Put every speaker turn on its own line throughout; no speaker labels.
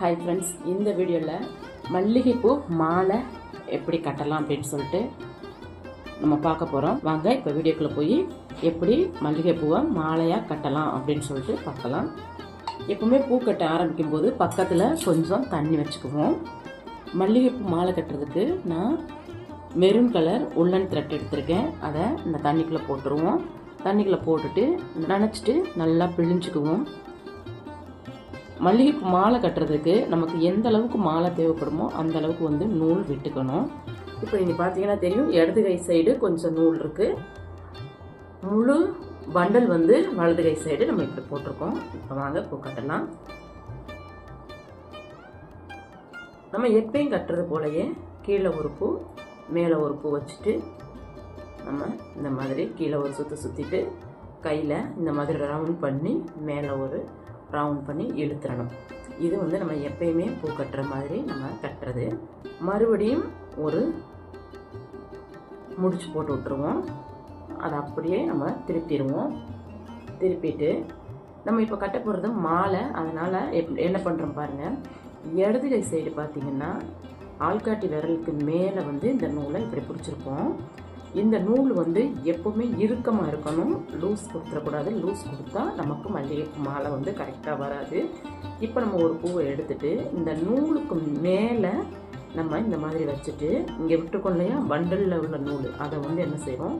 Hi friends இந்த வீடியோவில் மல்லிகைப்பூ மாலை எப்படி கட்டலாம் அப்படின்னு சொல்லிட்டு நம்ம பார்க்க போகிறோம் வாங்க இப்போ வீடியோக்குள்ளே போய் எப்படி மல்லிகைப்பூவை மாலையாக கட்டலாம் அப்படின்னு சொல்லிட்டு பார்க்கலாம். எப்பவுமே பூ கட்ட ஆரம்பிக்கும் போது பக்கத்தில் கொஞ்சம் தண்ணி வச்சுக்குவோம். மல்லிகைப்பூ மாலை கட்டுறதுக்கு நான் மெரூன் கலர் உள்ளன் த்ரெட் எடுத்திருக்கேன். அதை இந்த தண்ணிக்குள்ளே போட்டுருவோம். தண்ணிக்குள்ளே போட்டுட்டு நினச்சிட்டு நல்லா பிழிஞ்சுக்குவோம். மல்லிகைப்பூ மாலை கட்டுறதுக்கு நமக்கு எந்த அளவுக்கு மாலை தேவைப்படுமோ அந்த அளவுக்கு வந்து நூல் விட்டுக்கணும். இப்போ நீங்கள் பார்த்தீங்கன்னா தெரியும் இடது கை சைடு கொஞ்சம் நூல் இருக்குது முழு பண்டல் வந்து வலது கை சைடு நம்ம இப்படி போட்டிருக்கோம். இப்போ வாங்க பூ கட்டலாம். நம்ம எப்பயும் கட்டுறது போலயே கீழே ஒரு பூ மேலே ஒரு பூ வச்சுட்டு நம்ம இந்த மாதிரி கீழே ஒரு சுற்றி சுற்றிட்டு கையில் இந்த மாதிரி ரவுண்ட் பண்ணி மேலே ஒரு ரவுண்ட் பண்ணி இழுத்துடணும் இது வந்து நம்ம எப்பயுமே பூ கட்டுற மாதிரி நம்ம கட்டுறது. மறுபடியும் ஒரு முடிச்சு போட்டு விட்டுருவோம். அதை அப்படியே நம்ம திருப்பிடுவோம். திருப்பிட்டு நம்ம இப்போ கட்ட போகிறது மாலை. அதனால் எப் என்ன பண்ணுறோம் பாருங்கள் இடது கை சைடு பார்த்திங்கன்னா ஆள்காட்டி விரலுக்கு மேலே வந்து இந்த நூலை இப்படி பிடிச்சிருப்போம். இந்த நூல் வந்து எப்பவுமே இறுக்கமாக இருக்கணும். லூஸ் கொடுத்துடக்கூடாது. லூஸ் கொடுத்தா நமக்கு மல்லிகை மாலை வந்து கரெக்டாக வராது. இப்போ நம்ம ஒரு பூவை எடுத்துட்டு இந்த நூலுக்கு மேலே நம்ம இந்த மாதிரி வச்சுட்டு இங்கே விட்டுருக்கோம் இல்லையா? பண்டலில் உள்ள நூல். அதை வந்து என்ன செய்வோம்?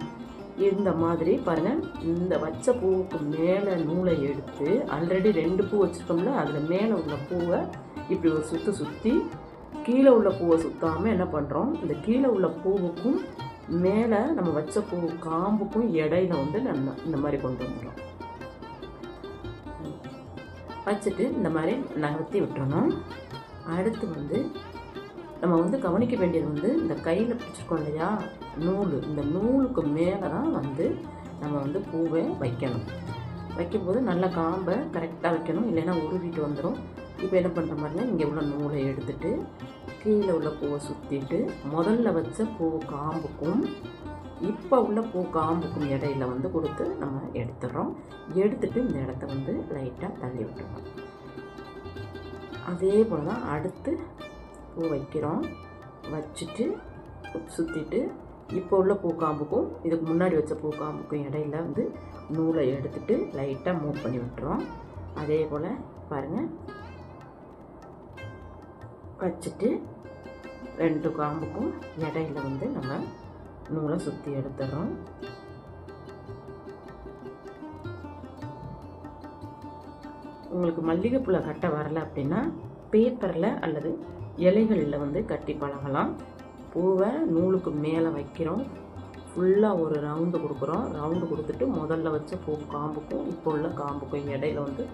இந்த மாதிரி பாருங்கள் இந்த வச்ச பூவுக்கு மேலே நூலை எடுத்து ஆல்ரெடி ரெண்டு பூ வச்சுருக்கோம்ல அதில் மேலே உள்ள பூவை இப்படி ஒரு சுற்றி சுற்றி கீழே உள்ள பூவை சுற்றாமல் என்ன பண்ணுறோம் இந்த கீழே உள்ள பூவுக்கும் மேலே நம்ம வச்ச பூ காம்புக்கும் இடையில வந்து நம்ம இந்த மாதிரி கொண்டு வந்துடும் வச்சுட்டு இந்த மாதிரி நகர்த்தி விட்டுறணும். அடுத்து வந்து நம்ம வந்து கவனிக்க வேண்டியது வந்து இந்த கையில் பிடிச்சிருக்கோம் இல்லையா? நூல். இந்த நூலுக்கு மேலே தான் வந்து நம்ம வந்து பூவை வைக்கணும். வைக்கும்போது நல்ல காம்பை கரெக்டாக வைக்கணும். இல்லைன்னா உருவிட்டு வந்துடும் இப்போ என்ன பண்ணுற மாதிரினா இங்கே உள்ள நூலை எடுத்துட்டு கீழே உள்ள பூவை சுற்றிட்டு முதல்ல வச்ச பூ காம்புக்கும் இப்போ உள்ள பூ காம்புக்கும் இடையில வந்து கொடுத்து நம்ம எடுத்துடுறோம். எடுத்துட்டு இந்த இடத்த வந்து லைட்டாக தள்ளி விட்டுறோம். அதே போல் தான் அடுத்து பூ வைக்கிறோம். வச்சுட்டு சுற்றிட்டு இப்போ உள்ள பூக்காம்புக்கும் இதுக்கு முன்னாடி வச்ச பூக்காம்புக்கும் இடையில வந்து நூலை எடுத்துட்டு லைட்டாக மூவ் பண்ணி விட்டுறோம். அதே போல் பாருங்கள் வச்சுட்டு ரெண்டு காம்புக்கும் இடையில வந்து நம்ம நூலை சுற்றி எடுத்துடுறோம். உங்களுக்கு மல்லிகைப்பூவில் கட்ட வரல அப்படின்னா பேப்பரில் அல்லது இலைகளில் வந்து கட்டி பழகலாம். பூவை நூலுக்கு மேலே வைக்கிறோம். ஃபுல்லாக ஒரு ரவுண்டு கொடுக்குறோம். ரவுண்டு கொடுத்துட்டு முதல்ல வச்ச பூ காம்புக்கும் இப்போ உள்ள காம்புக்கும் இடையில வந்து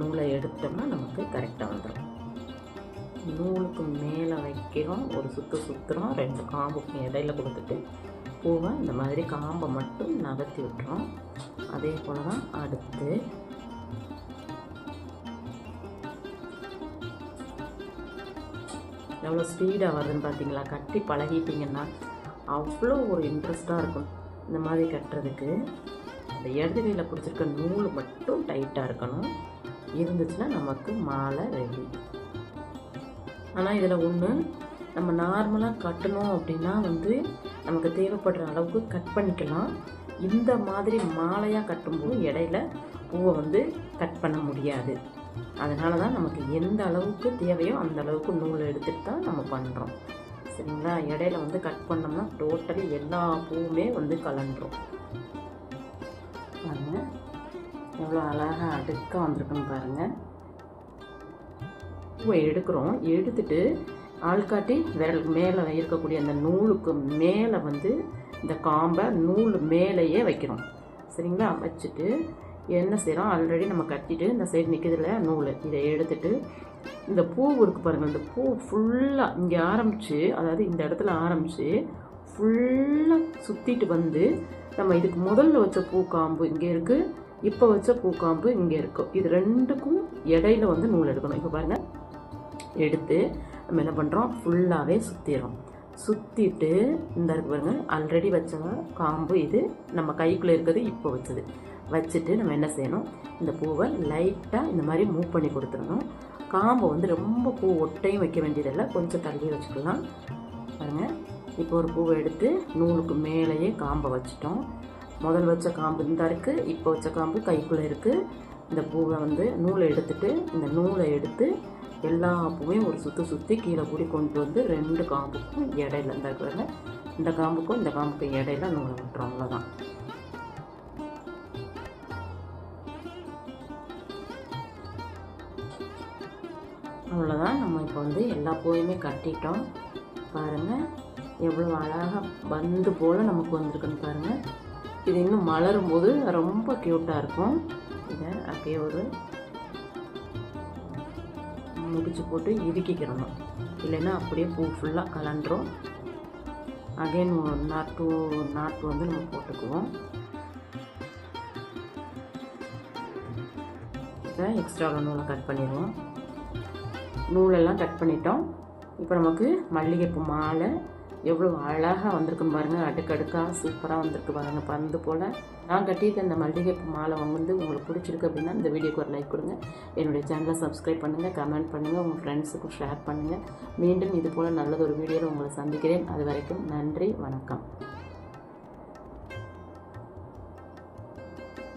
நூலை எடுத்தோம்னா நமக்கு கரெக்டாக வந்துடும் நூலுக்கு மேலே வைக்கிறோம். ஒரு சுற்று சுற்றுறோம் ரெண்டு காம்புக்கும் இடையில கொடுத்துட்டு பூவை இந்த மாதிரி காம்பை மட்டும் நகர்த்தி விட்டுறோம். அதே போல் தான் அடுத்து எவ்வளோ ஸ்பீடாக வருதுன்னு பார்த்தீங்களா கட்டி பழகிட்டீங்கன்னா அவ்வளோ ஒரு இன்ட்ரெஸ்ட்டாக இருக்கும் இந்த மாதிரி கட்டுறதுக்கு. அந்த இடது கையில் பிடிச்சிருக்க நூல் மட்டும் டைட்டாக இருக்கணும். இருந்துச்சுன்னா நமக்கு மாலை ரெடி ஆனால் இதில் ஒன்று நம்ம நார்மலாக கட்டணும் அப்படின்னா வந்து நமக்கு தேவைப்படுற அளவுக்கு கட் பண்ணிக்கலாம். இந்த மாதிரி மாலையாக கட்டும்போது இடையில பூவை வந்து கட் பண்ண முடியாது. அதனால தான் நமக்கு எந்த அளவுக்கு தேவையோ அந்த அளவுக்கு நூல் எடுத்துகிட்டு தான் நம்ம பண்ணுறோம் சரிங்களா? இடையில வந்து கட் பண்ணோம்னா டோட்டலி எல்லா பூவுமே வந்து கலண்டுரும் பாருங்கள் எவ்வளோ அழகாக அடுக்காக வந்திருக்குன்னு பாருங்கள் பூவை எடுக்கிறோம். எடுத்துட்டு ஆள்காட்டி விரல் மேலே இருக்கக்கூடிய அந்த நூலுக்கு மேலே வந்து இந்த காம்பை நூல் மேலேயே வைக்கிறோம். சரிங்களா? வச்சுட்டு என்ன செய்கிறோம் ஆல்ரெடி நம்ம கட்டிட்டு இந்த சைடு நிற்கிறதுல நூல். இதை எடுத்துட்டு இந்த பூ இருக்குது பாருங்கள் இந்த பூ ஃபுல்லாக இங்கே ஆரம்பித்து அதாவது இந்த இடத்துல ஆரம்பித்து ஃபுல்லாக சுற்றிட்டு வந்து நம்ம இதுக்கு முதல்ல வச்ச பூ காம்பு இங்கே இருக்குது இப்போ வச்ச பூக்காம்பு இங்கே இருக்கும் இது ரெண்டுக்கும் இடையில வந்து நூல் எடுக்கணும். இப்போ பாருங்கள் எடுத்து நம்ம என்ன பண்ணுறோம் ஃபுல்லாகவே சுற்றிடுறோம் சுற்றிட்டு இந்த இருக்கு பாருங்க ஆல்ரெடி வச்ச காம்பு இது நம்ம கைக்குள்ளே இருக்கிறது இப்போ வச்சது. வச்சுட்டு நம்ம என்ன செய்யணும்? இந்த பூவை லைட்டாக இந்த மாதிரி மூவ் பண்ணி கொடுத்துடணும். காம்பை வந்து ரொம்ப பூ ஒட்டையும் வைக்க வேண்டியதில்லை கொஞ்சம் தள்ளி வச்சுக்கலாம். பாருங்கள் இப்போ ஒரு பூவை எடுத்து நூலுக்கு மேலேயே காம்பை வச்சிட்டோம். முதல் வச்ச காம்பு இந்த இருக்குது இப்போ வச்ச காம்பு கைக்குள்ளே இருக்குது இந்த பூவை வந்து நூலை எடுத்துட்டு இந்த நூலை எடுத்து எல்லா பூவையும் ஒரு சுற்றி சுற்றி கீழே கூடி கொண்டு வந்து ரெண்டு காம்புக்கும் இடையில இந்த இந்த காம்புக்கும் இந்த காம்புக்கும் இடையில நூலை விட்டுறோம் அவ்வளோதான் அவ்வளோதான் நம்ம இப்போ வந்து எல்லா பூவையுமே கட்டிட்டோம். பாருங்கள் எவ்வளோ அழகாக பந்து போல் நமக்கு வந்திருக்குன்னு பாருங்கள் இது இன்னும் மலரும் போது ரொம்ப க்யூட்டாக இருக்கும். இதை அப்படியே ஒரு முடிச்சு போட்டு இறுக்கிக்கிறணும் இல்லைன்னா அப்படியே பூ ஃபுல்லாக கலண்டுரும் அகைன் நாட்டு நாட்டு வந்து நம்ம போட்டுக்குவோம். இப்போ எக்ஸ்ட்ரா நூலை கட் பண்ணிடுவோம். நூலெல்லாம் கட் பண்ணிட்டோம். இப்போ நமக்கு மல்லிகைப்பூ மாலை எவ்வளோ அழகாக வந்திருக்கும் பாருங்கள் அடுக்கடுக்காக சூப்பராக வந்திருக்கு பாருங்கள் பந்து போல். நான் கட்டியிருக்க இந்த மல்லிகைப்பூ மாலை வந்து உங்களுக்கு பிடிச்சிருக்கு அப்படின்னா இந்த வீடியோக்கு ஒரு லைக் கொடுங்க. என்னுடைய சேனலை சப்ஸ்கிரைப் பண்ணுங்கள் கமெண்ட் பண்ணுங்கள் உங்கள் ஃப்ரெண்ட்ஸுக்கும் ஷேர் பண்ணுங்கள் மீண்டும் இது போல் நல்லது ஒரு வீடியோவில் உங்களை சந்திக்கிறேன். அது வரைக்கும் நன்றி வணக்கம்.